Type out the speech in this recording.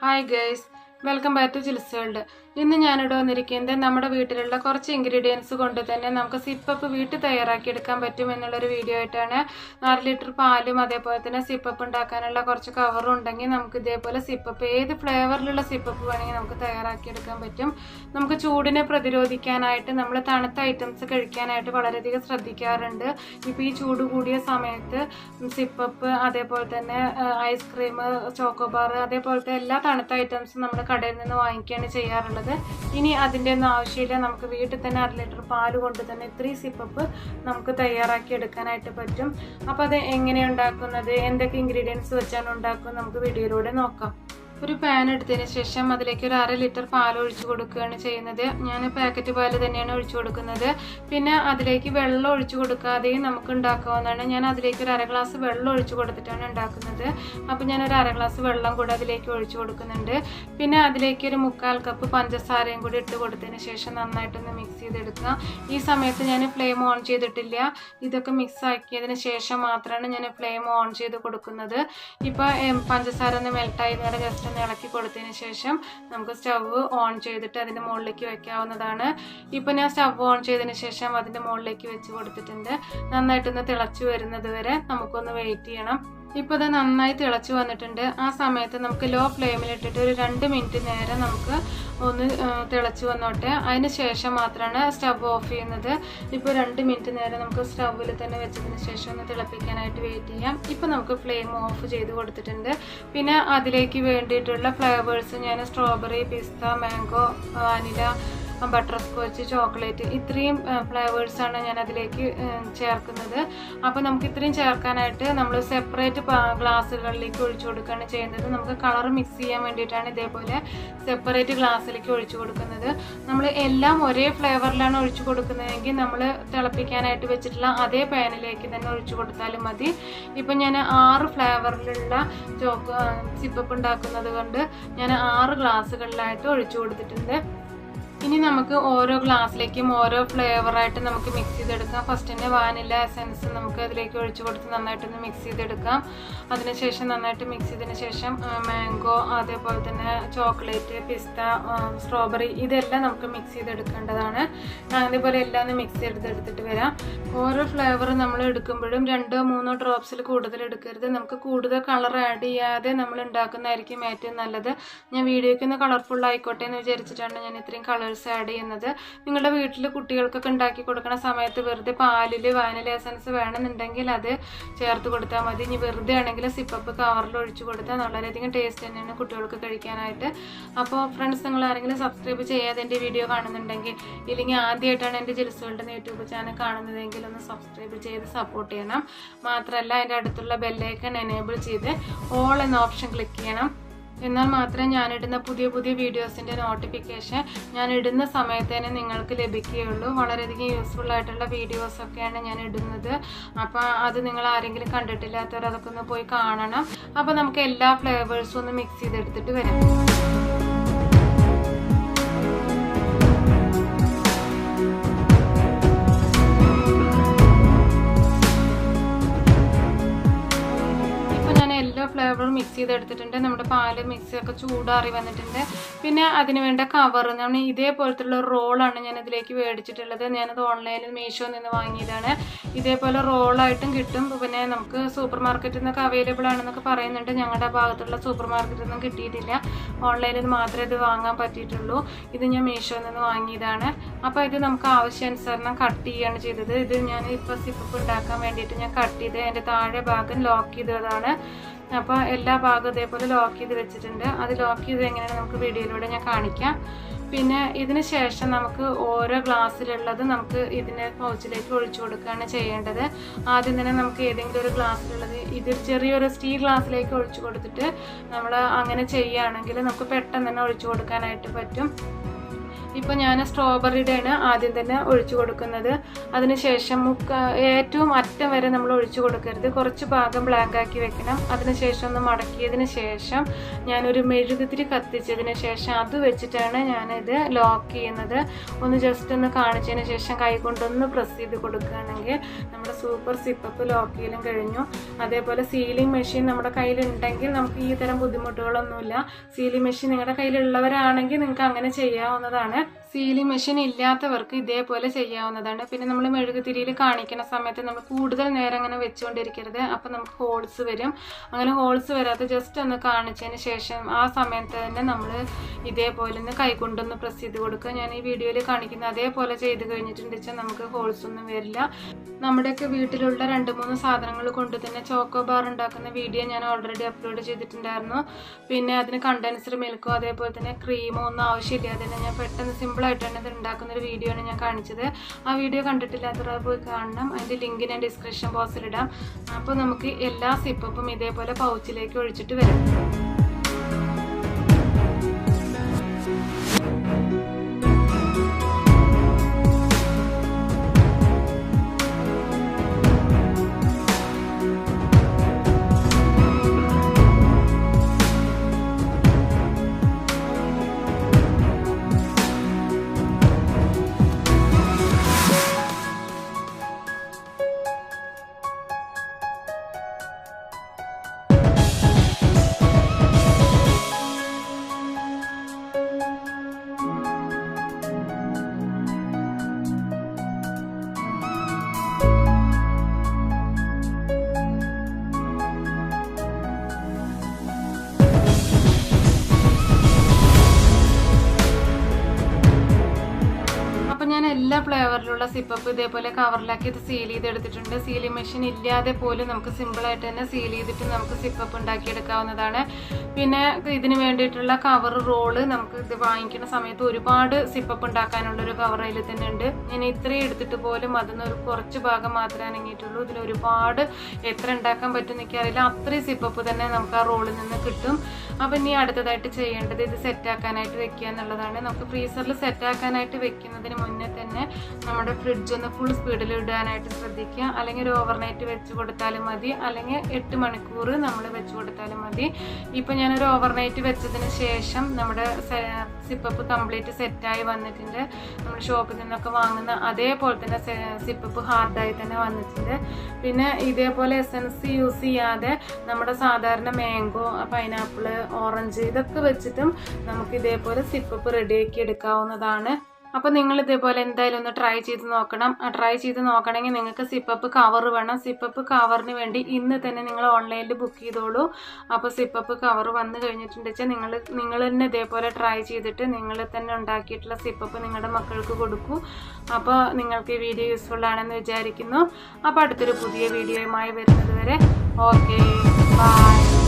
Hi girls welcome back to chills world ഇന്ന് ഞാനിവിടെ വന്നിരിക്കുന്നത് നമ്മുടെ വീട്ടിലുള്ള കുറച്ച് ഇൻഗ്രീഡിയൻസ് കൊണ്ട് തന്നെ നമുക്ക് സിപ്പപ്പ് വീട്ടിൽ തയ്യാറാക്കി എടുക്കാൻ പറ്റും എന്നുള്ളൊരു വീഡിയോ ആയിട്ടാണ്. നാല് ലിറ്റർ പാലും അതേപോലെ തന്നെ സിപ്പപ്പ് ഉണ്ടാക്കാനുള്ള കുറച്ച് കവറും ഉണ്ടെങ്കിൽ നമുക്ക് ഇതേപോലെ സിപ്പപ്പ് ഏത് ഫ്ലേവറിലുള്ള സിപ്പപ്പ് വേണമെങ്കിൽ നമുക്ക് തയ്യാറാക്കി എടുക്കാൻ പറ്റും. നമുക്ക് ചൂടിനെ പ്രതിരോധിക്കാനായിട്ട് നമ്മൾ തണുത്ത ഐറ്റംസ് കഴിക്കാനായിട്ട് വളരെയധികം ശ്രദ്ധിക്കാറുണ്ട്. ഇപ്പോൾ ഈ ചൂട് കൂടിയ സമയത്ത് സിപ്പപ്പ് അതേപോലെ തന്നെ ഐസ്ക്രീം ചോക്കോബാർ അതേപോലത്തെ എല്ലാ തണുത്ത ഐറ്റംസും നമ്മൾ കടയിൽ നിന്ന് വാങ്ങിക്കുകയാണ് ചെയ്യാറുള്ളത്. ഇനി അതിന്റെ ഒന്നും ആവശ്യമില്ല. നമുക്ക് വീട്ടിൽ തന്നെ അര ലിറ്റർ പാൽ കൊണ്ട് തന്നെ ഇത്രയും സിപ്പപ്പ് നമുക്ക് തയ്യാറാക്കി എടുക്കാനായിട്ട് പറ്റും. അപ്പോൾ അത് എങ്ങനെയാണ് ഉണ്ടാക്കുന്നത് എന്തൊക്കെ ഇൻഗ്രീഡിയൻസ് വെച്ചാണ് ഉണ്ടാക്കുന്നത്? നമുക്ക് വീഡിയോയിലൂടെ നോക്കാം. ഒരു പാൻ എടുത്തതിന് ശേഷം അതിലേക്ക് ഒരു അര ലിറ്റർ പാൽ ഒഴിച്ചു കൊടുക്കുകയാണ് ചെയ്യുന്നത്. ഞാൻ പാക്കറ്റ് പാൽ തന്നെയാണ് ഒഴിച്ചു കൊടുക്കുന്നത്. പിന്നെ അതിലേക്ക് വെള്ളം ഒഴിച്ചു കൊടുക്കാതെയും നമുക്ക് ഉണ്ടാക്കാവുന്നതാണ്. ഞാൻ അതിലേക്ക് ഒരു അര ഗ്ലാസ് വെള്ളം ഒഴിച്ചു കൊടുത്തിട്ടാണ് ഉണ്ടാക്കുന്നത്. അപ്പോൾ ഞാൻ ഒരു അര ഗ്ലാസ് വെള്ളം കൂടെ അതിലേക്ക് ഒഴിച്ചു കൊടുക്കുന്നുണ്ട്. പിന്നെ അതിലേക്ക് ഒരു മുക്കാൽ കപ്പ് പഞ്ചസാരയും കൂടി ഇട്ട് കൊടുത്തതിന് ശേഷം നന്നായിട്ടൊന്ന് മിക്സ് ചെയ്തെടുക്കുക. ഈ സമയത്ത് ഞാൻ ഫ്ലെയിം ഓൺ ചെയ്തിട്ടില്ല. ഇതൊക്കെ മിക്സ് ആക്കിയതിന് ശേഷം മാത്രമാണ് ഞാൻ ഫ്ലെയിം ഓൺ ചെയ്ത് കൊടുക്കുന്നത്. ഇപ്പോൾ പഞ്ചസാര ഒന്ന് മെൽട്ടായി നേരെ ജസ്റ്റ് ഒന്ന് ഇളക്കി കൊടുത്തതിന് ശേഷം നമുക്ക് സ്റ്റവ് ഓൺ ചെയ്തിട്ട് അതിന്റെ മുകളിലേക്ക് വെക്കാവുന്നതാണ്. ഇപ്പോൾ ഞാൻ സ്റ്റവ് ഓൺ ചെയ്തതിന് ശേഷം അതിന്റെ മുകളിലേക്ക് വെച്ച് കൊടുത്തിട്ടുണ്ട്. നന്നായിട്ടൊന്ന് തിളച്ച് വരുന്നത് വരെ നമുക്കൊന്ന് വെയിറ്റ് ചെയ്യണം. ഇപ്പോൾ ഇത് നന്നായി തിളച്ച് വന്നിട്ടുണ്ട്. ആ സമയത്ത് നമുക്ക് ലോ ഫ്ലെയിമിൽ ഇട്ടിട്ട് ഒരു രണ്ട് മിനിറ്റ് നേരം നമുക്ക് ഒന്ന് തിളച്ച് വന്നോട്ടെ. അതിന് ശേഷം മാത്രമാണ് സ്റ്റവ് ഓഫ് ചെയ്യുന്നത്. ഇപ്പോൾ രണ്ട് മിനിറ്റ് നേരം നമുക്ക് സ്റ്റവിൽ തന്നെ വെച്ചതിന് ശേഷം ഒന്ന് തിളപ്പിക്കാനായിട്ട് വെയിറ്റ് ചെയ്യാം. ഇപ്പോൾ നമുക്ക് ഫ്ലെയിം ഓഫ് ചെയ്ത് കൊടുത്തിട്ടുണ്ട്. പിന്നെ അതിലേക്ക് വേണ്ടിയിട്ടുള്ള ഫ്ലേവേഴ്സ് ഞാൻ strawberry pista mango vanilla butterscotch chocolate ഇത്രയും ഫ്ലേവേഴ്സാണ് ഞാൻ അതിലേക്ക് ചേർക്കുന്നത്. അപ്പോൾ നമുക്ക് ഇത്രയും ചേർക്കാനായിട്ട് നമ്മൾ സെപ്പറേറ്റ് ഗ്ലാസ്സുകളിലേക്ക് ഒഴിച്ചു കൊടുക്കുകയാണ് ചെയ്യുന്നത്. നമുക്ക് കളർ മിക്സ് ചെയ്യാൻ വേണ്ടിയിട്ടാണ് ഇതേപോലെ സെപ്പറേറ്റ് ഗ്ലാസ്സിലേക്ക് ഒഴിച്ചു കൊടുക്കുന്നത്. നമ്മൾ എല്ലാം ഒരേ ഫ്ലേവറിലാണ് ഒഴിച്ചു കൊടുക്കുന്നതെങ്കിൽ നമ്മൾ തിളപ്പിക്കാനായിട്ട് വെച്ചിട്ടുള്ള അതേ പാനിലേക്ക് തന്നെ ഒഴിച്ചു കൊടുത്താലും മതി. ഇപ്പം ഞാൻ ആറ് ഫ്ലേവറിലുള്ള ചോക്ക് സിപ്പപ്പ് ഉണ്ടാക്കുന്നത് കൊണ്ട് ഞാൻ ആറ് ഗ്ലാസ്സുകളിലായിട്ട് ഒഴിച്ചു കൊടുത്തിട്ടുണ്ട്. ഇനി നമുക്ക് ഓരോ ഗ്ലാസ്സിലേക്കും ഓരോ ഫ്ലേവറായിട്ട് നമുക്ക് മിക്സ് ചെയ്തെടുക്കാം. ഫസ്റ്റ് തന്നെ വാനില എസെൻസ് നമുക്ക് അതിലേക്ക് ഒഴിച്ചു കൊടുത്ത് നന്നായിട്ടൊന്ന് മിക്സ് ചെയ്തെടുക്കാം. അതിനുശേഷം നന്നായിട്ട് മിക്സ് ചെയ്തതിന് ശേഷം മാംഗോ അതേപോലെ തന്നെ ചോക്ലേറ്റ് പിസ്ത സ്ട്രോബെറി ഇതെല്ലാം നമുക്ക് മിക്സ് ചെയ്തെടുക്കേണ്ടതാണ്. അതേപോലെ എല്ലാം ഒന്ന് മിക്സ് ചെയ്തെടുത്തിട്ട് വരാം. ഓരോ ഫ്ലേവർ നമ്മൾ എടുക്കുമ്പോഴും രണ്ടോ മൂന്നോ ഡ്രോപ്സിൽ കൂടുതൽ എടുക്കരുത്. നമുക്ക് കൂടുതൽ കളർ ആഡ് ചെയ്യാതെ നമ്മൾ ഉണ്ടാക്കുന്നതായിരിക്കും ഏറ്റവും നല്ലത്. ഞാൻ വീഡിയോയ്ക്ക് ഒന്ന് കളർഫുൾ ആയിക്കോട്ടെ എന്ന് വിചാരിച്ചിട്ടാണ് ഞാൻ ഇത്രയും കളർ കളേഴ്സ് ആഡ് ചെയ്യുന്നത്. നിങ്ങളുടെ വീട്ടിൽ കുട്ടികൾക്കൊക്കെ ഉണ്ടാക്കി കൊടുക്കുന്ന സമയത്ത് വെറുതെ പാലിൽ വാനില എസൻസ് വേണമെന്നുണ്ടെങ്കിൽ അത് ചേർത്ത് കൊടുത്താൽ മതി. ഇനി വെറുതെ ആണെങ്കിൽ സിപ്പപ്പ് കവറിൽ ഒഴിച്ചു കൊടുത്താൽ വളരെയധികം ടേസ്റ്റ് തന്നെയാണ് കുട്ടികൾക്ക് കഴിക്കാനായിട്ട്. അപ്പോൾ ഫ്രണ്ട്സ് നിങ്ങൾ ആരെങ്കിലും സബ്സ്ക്രൈബ് ചെയ്യാതെ എന്റെ വീഡിയോ കാണുന്നുണ്ടെങ്കിൽ ഇല്ലെങ്കിൽ ആദ്യമായിട്ടാണ് എന്റെ ജിൽസ് യൂട്യൂബ് ചാനൽ കാണുന്നതെങ്കിൽ ഒന്ന് സബ്സ്ക്രൈബ് ചെയ്ത് സപ്പോർട്ട് ചെയ്യണം. മാത്രമല്ല അതിന്റെ അടുത്തുള്ള ബെല്ലൈക്കൺ എനേബിൾ ചെയ്ത് ഓൾ എന്ന ഓപ്ഷൻ ക്ലിക്ക് ചെയ്യണം. എന്നാൽ മാത്രമേ ഞാനിടുന്ന പുതിയ പുതിയ വീഡിയോസിന്റെ നോട്ടിഫിക്കേഷൻ ഞാൻ ഇടുന്ന സമയത്ത് തന്നെ നിങ്ങൾക്ക് ലഭിക്കുകയുള്ളൂ. വളരെയധികം യൂസ്ഫുൾ ആയിട്ടുള്ള വീഡിയോസൊക്കെയാണ് ഞാൻ ഇടുന്നത് അപ്പോൾ അത് നിങ്ങൾ ആരെങ്കിലും കണ്ടിട്ടില്ലാത്തവർ അതൊക്കെ ഒന്ന് പോയി കാണണം. അപ്പോൾ നമുക്ക് എല്ലാ ഫ്ലേവേഴ്സും ഒന്ന് മിക്സ് ചെയ്തെടുത്തിട്ട് വരാം. ചെയ്തെടുത്തിട്ടുണ്ട്. നമ്മുടെ പാൽ മിക്സി ഒക്കെ ചൂടാറി വന്നിട്ടുണ്ട്. പിന്നെ അതിന് വേണ്ട കവർ നമ്മൾ ഇതേപോലത്തുള്ള റോളാണ് ഞാൻ ഇതിലേക്ക് മേടിച്ചിട്ടുള്ളത്. ഞാനത് ഓൺലൈനിൽ മീഷോയിൽ നിന്ന് വാങ്ങിയതാണ്. ഇതേപോലെ റോളായിട്ടും കിട്ടും. പിന്നെ നമുക്ക് സൂപ്പർ മാർക്കറ്റിൽ നിന്നൊക്കെ അവൈലബിൾ ആണെന്നൊക്കെ പറയുന്നുണ്ട്. ഞങ്ങളുടെ ഭാഗത്തുള്ള സൂപ്പർ മാർക്കറ്റിൽ നിന്നും കിട്ടിയിട്ടില്ല ഓൺലൈനിൽ മാത്രമേ ഇത് വാങ്ങാൻ പറ്റിയിട്ടുള്ളൂ. ഇത് ഞാൻ മീഷോയിൽ നിന്ന് വാങ്ങിയതാണ്. അപ്പോൾ ഇത് നമുക്ക് ആവശ്യാനുസരണം കട്ട് ചെയ്യുകയാണ് ചെയ്തത്. ഇത് ഞാൻ ഇപ്പോൾ സിപ്പ് ഉണ്ടാക്കാൻ വേണ്ടിയിട്ട് ഞാൻ കട്ട് ചെയ്ത് അതിന്റെ താഴെ ഭാഗം ലോക്ക് ചെയ്തതാണ്. അപ്പോൾ എല്ലാ ഭാഗവും ഇതേപോലെ ലോക്ക് ചെയ്ത് വെച്ചിട്ടുണ്ട്. അത് ലോക്ക് ചെയ്ത് എങ്ങനെയാണ് നമുക്ക് വീഡിയോയിലൂടെ ഞാൻ കാണിക്കാം. പിന്നെ ഇതിന് ശേഷം നമുക്ക് ഓരോ ഗ്ലാസ്സിലുള്ളത് നമുക്ക് ഇതിന്റെ പൗച്ചിലേക്ക് ഒഴിച്ചു കൊടുക്കുകയാണ് ചെയ്യേണ്ടത്. ആദ്യം തന്നെ നമുക്ക് ഏതെങ്കിലും ഒരു ഗ്ലാസ്സിലുള്ളത് ഇത് ചെറിയൊരു സ്റ്റീൽ ഗ്ലാസ്സിലേക്ക് ഒഴിച്ചു കൊടുത്തിട്ട് നമ്മൾ അങ്ങനെ ചെയ്യുകയാണെങ്കിൽ നമുക്ക് പെട്ടെന്ന് തന്നെ ഒഴിച്ചു കൊടുക്കാനായിട്ട് പറ്റും. ഇപ്പോൾ ഞാൻ സ്ട്രോബെറിയുടെയാണ് ആദ്യം തന്നെ ഒഴിച്ചു കൊടുക്കുന്നത്. അതിനുശേഷം മുക്ക ഏറ്റവും അറ്റം വരെ നമ്മൾ ഒഴിച്ചു കൊടുക്കരുത്. കുറച്ച് ഭാഗം ബ്ലാങ്ക് ആക്കി വെക്കണം. അതിനുശേഷം ഒന്ന് മടക്കിയതിന് ശേഷം ഞാനൊരു മെഴുകുതിരി കത്തിച്ചതിന് ശേഷം അത് വെച്ചിട്ടാണ് ഞാനിത് ലോക്ക് ചെയ്യുന്നത്. ഒന്ന് ജസ്റ്റ് ഒന്ന് കാണിച്ചതിന് ശേഷം കൈ കൊണ്ടൊന്ന് പ്രസ് ചെയ്ത് കൊടുക്കുകയാണെങ്കിൽ നമ്മുടെ സൂപ്പർ സിപ്പപ്പ് ലോക്ക് ചെയ്യലും കഴിഞ്ഞു. അതേപോലെ സീലിംഗ് മെഷീൻ നമ്മുടെ കയ്യിലുണ്ടെങ്കിൽ നമുക്ക് ഈ തരം ബുദ്ധിമുട്ടുകളൊന്നുമില്ല. സീലിംഗ് മെഷീൻ നിങ്ങളുടെ കയ്യിലുള്ളവരാണെങ്കിൽ നിങ്ങൾക്ക് അങ്ങനെ ചെയ്യാവുന്നതാണ്. നല്ലതാണ് സീലിംഗ് മെഷീൻ ഇല്ലാത്തവർക്ക് ഇതേപോലെ ചെയ്യാവുന്നതാണ്. പിന്നെ നമ്മൾ മെഴുകുതിരിയിൽ കാണിക്കുന്ന സമയത്ത് നമ്മൾ കൂടുതൽ നേരം അങ്ങനെ വെച്ചുകൊണ്ടിരിക്കരുത് അപ്പം നമുക്ക് ഹോൾസ് വരും. അങ്ങനെ ഹോൾസ് വരാതെ ജസ്റ്റ് ഒന്ന് കാണിച്ചതിന് ശേഷം ആ സമയത്ത് തന്നെ നമ്മൾ ഇതേപോലെ ഒന്ന് കൈകൊണ്ടൊന്ന് പ്രസ് ചെയ്ത് കൊടുക്കുക. ഞാൻ ഈ വീഡിയോയിൽ കാണിക്കുന്ന അതേപോലെ ചെയ്ത് കഴിഞ്ഞിട്ടുണ്ട് വെച്ചാൽ നമുക്ക് ഹോൾസ് ഒന്നും വരില്ല. നമ്മുടെയൊക്കെ വീട്ടിലുള്ള രണ്ട് മൂന്ന് സാധനങ്ങൾ കൊണ്ട് തന്നെ ചോക്കോ ബാർ ഉണ്ടാക്കുന്ന വീഡിയോ ഞാൻ ഓൾറെഡി അപ്ലോഡ് ചെയ്തിട്ടുണ്ടായിരുന്നു. പിന്നെ അതിന് കണ്ടൻസർ മിൽക്കോ അതേപോലെ തന്നെ ക്രീമോ ഒന്നും ആവശ്യമില്ലാതെ തന്നെ ഞാൻ പെട്ടെന്ന് സിമ്പിളായിട്ട് തന്നെ ഇത് ഉണ്ടാക്കുന്ന ഒരു വീഡിയോ ആണ് ഞാൻ കാണിച്ചത്. ആ വീഡിയോ കണ്ടിട്ടില്ലാത്തവർ പോയി കാണണം. അതിന്റെ ലിങ്ക് ഞാൻ ഡിസ്ക്രിപ്ഷൻ ബോക്സിൽ ഇടാം. അപ്പോൾ നമുക്ക് എല്ലാ സിപ്പപ്പും ഇതേപോലെ പൗച്ചിലേക്ക് ഒഴിച്ചിട്ട് വരാം. എല്ലാ ഫ്ലേവറിലുള്ള സിപ്പപ്പ് ഇതേപോലെ കവറിലാക്കി ഇത് സീൽ ചെയ്തെടുത്തിട്ടുണ്ട്. സീലിംഗ് മെഷീൻ ഇല്ലാതെ പോലും നമുക്ക് സിമ്പിളായിട്ട് തന്നെ സീൽ ചെയ്തിട്ട് നമുക്ക് സിപ്പപ്പ് ഉണ്ടാക്കിയെടുക്കാവുന്നതാണ്. പിന്നെ ഇതിന് വേണ്ടിയിട്ടുള്ള കവർ റോൾ നമുക്ക് ഇത് വാങ്ങിക്കുന്ന സമയത്ത് ഒരുപാട് സിപ്പപ്പ് ഉണ്ടാക്കാനുള്ള ഒരു കവർ അതിൽ തന്നെ ഉണ്ട്. ഞാൻ ഇത്രയും എടുത്തിട്ട് പോലും അതിന് ഒരു കുറച്ച് ഭാഗം മാത്രമേ അനങ്ങിയിട്ടുള്ളൂ. ഇതിൽ ഒരുപാട് എത്ര ഉണ്ടാക്കാൻ പറ്റും എനിക്കറിയില്ല. അത്രയും സിപ്പപ്പ് തന്നെ നമുക്ക് ആ റോളിൽ നിന്ന് കിട്ടും. അപ്പം ഇനി അടുത്തതായിട്ട് ചെയ്യേണ്ടത് ഇത് സെറ്റാക്കാനായിട്ട് വെക്കുക എന്നുള്ളതാണ്. നമുക്ക് ഫ്രീസറിൽ സെറ്റാക്കാനായിട്ട് വെക്കുന്നതിന് മുന്നേ തന്നെ നമ്മുടെ ഫ്രിഡ്ജ് ഒന്ന് ഫുൾ സ്പീഡിൽ ഇടാനായിട്ട് ശ്രദ്ധിക്കുക. അല്ലെങ്കിൽ ഒരു ഓവർനൈറ്റ് വെച്ച് കൊടുത്താലും മതി. അല്ലെങ്കിൽ എട്ട് മണിക്കൂർ നമ്മൾ വെച്ച് കൊടുത്താലും മതി. ഇപ്പം ഞാനൊരു ഓവർനൈറ്റ് വെച്ചതിന് ശേഷം നമ്മുടെ സിപ്പപ്പ് കംപ്ലീറ്റ് സെറ്റായി വന്നിട്ടുണ്ട്. നമ്മൾ ഷോപ്പിൽ നിന്നൊക്കെ വാങ്ങുന്ന അതേപോലെ തന്നെ സിപ്പപ്പ് ഹാർഡായി തന്നെ വന്നിട്ടുണ്ട്. പിന്നെ ഇതേപോലെ എസൻസ് യൂസ് ചെയ്യാതെ നമ്മുടെ സാധാരണ മാംഗോ പൈനാപ്പിൾ ഓറഞ്ച് ഇതൊക്കെ വെച്ചിട്ടും നമുക്ക് ഇതേപോലെ സിപ്പപ്പ് റെഡിയാക്കി എടുക്കാവുന്നതാണ്. അപ്പോൾ നിങ്ങൾ ഇതേപോലെ എന്തായാലും ഒന്ന് ട്രൈ ചെയ്ത് നോക്കണം. ട്രൈ ചെയ്ത് നോക്കണമെങ്കിൽ നിങ്ങൾക്ക് സിപ്പപ്പ് കവർ വേണം. സിപ്പപ്പ് കവറിന് വേണ്ടി ഇന്ന് തന്നെ നിങ്ങൾ ഓൺലൈനിൽ ബുക്ക് ചെയ്തോളൂ. അപ്പോൾ സിപ്പപ്പ് കവർ വന്നു കഴിഞ്ഞിട്ടുണ്ട് വെച്ചാൽ നിങ്ങൾ നിങ്ങൾ തന്നെ ഇതേപോലെ ട്രൈ ചെയ്തിട്ട് നിങ്ങൾ തന്നെ ഉണ്ടാക്കിയിട്ടുള്ള സിപ്പപ്പ് നിങ്ങളുടെ മക്കൾക്ക് കൊടുക്കൂ. അപ്പോൾ നിങ്ങൾക്ക് ഈ വീഡിയോ യൂസ്ഫുൾ ആണെന്ന് വിചാരിക്കുന്നു. അപ്പോൾ അടുത്തൊരു പുതിയ വീഡിയോയുമായി വരുന്നത് വരെ. Okay bye